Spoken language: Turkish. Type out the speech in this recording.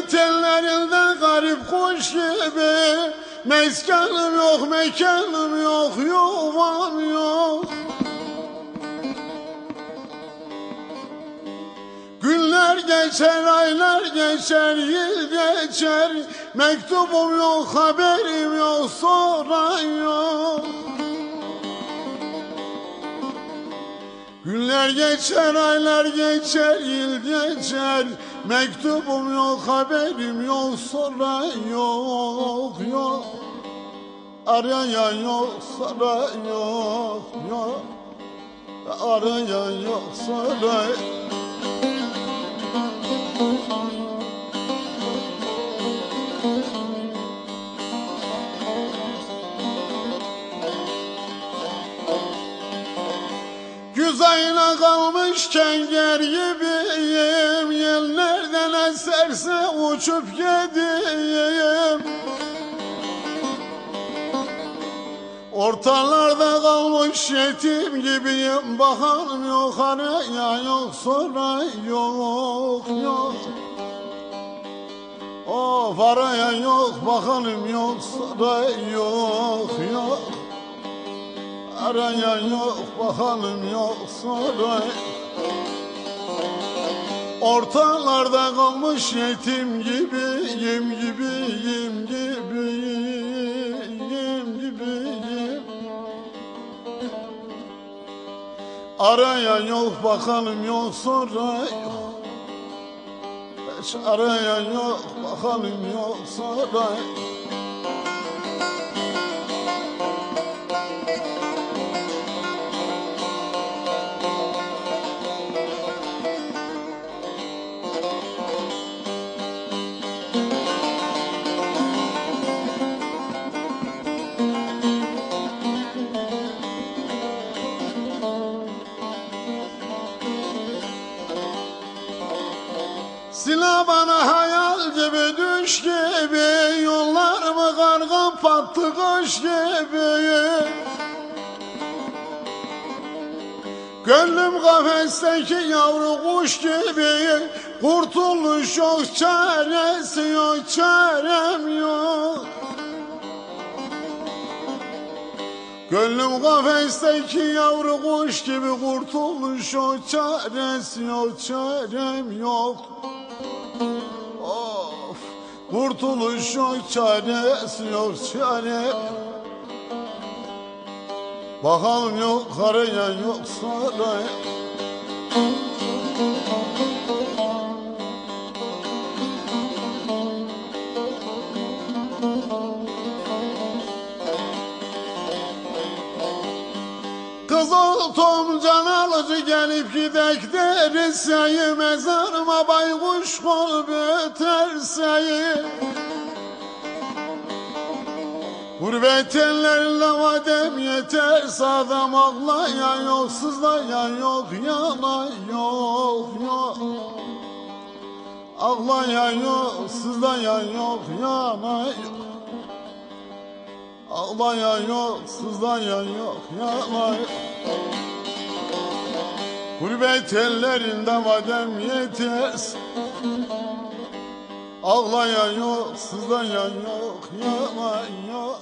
Gurbet garip kuş gibi. Meskanım yok, mekanım yok, yuvam yok. Günler geçer, aylar geçer, yıl geçer. Mektubum yok, haberim yok, soran yok. Günler geçer, aylar geçer, yıl geçer Mektubum yok, haberim yok, soran yok, yok. Arayan yok, soran yok, yok. Arayan yok, soran Güz ayına kalmışken gibiyim Yel eserse uçup gideyim. Ortalarda kalmış yetim gibiyim. Bakalım yok araya yok sonra yok yok. Of araya yok. Bakalım yok sonra yok yok. Arayan yok. Bakalım yok sonra Ortalarda kalmış yetim gibiyim gibiyim gibiyim gibiyim. Arayan yok bakalım yok sonra yok. Hiç arayan yok bakalım yok sonra Silah bana hayal gibi düş gibi Yollarımı kargan pattı kış gibi? Gönlüm kafesteki yavru kuş gibi Kurtuluş yok çaresi yok çarem yok. Gönlüm kafesteki yavru kuş gibi kurtuluş yok çaresi yok çarem yok Of kurtuluş yok çaresi yok çare. Bakalım yok arayan yok saray Kızıl Tom can alıcı gelip gidek derseyi Mezarıma baykuş kol böterseyi Gurbet ellerle vadem yeter Sağdam ağlayan yok sızlayan yok Yalan yok yok Ağlayan yok sızlayan yok Yalan yok Ağlayan yok, sızlayan yok, yalan yok. Gurbet ellerinde vadem yeter Ağlayan yok, sızlayan yok, yalan yok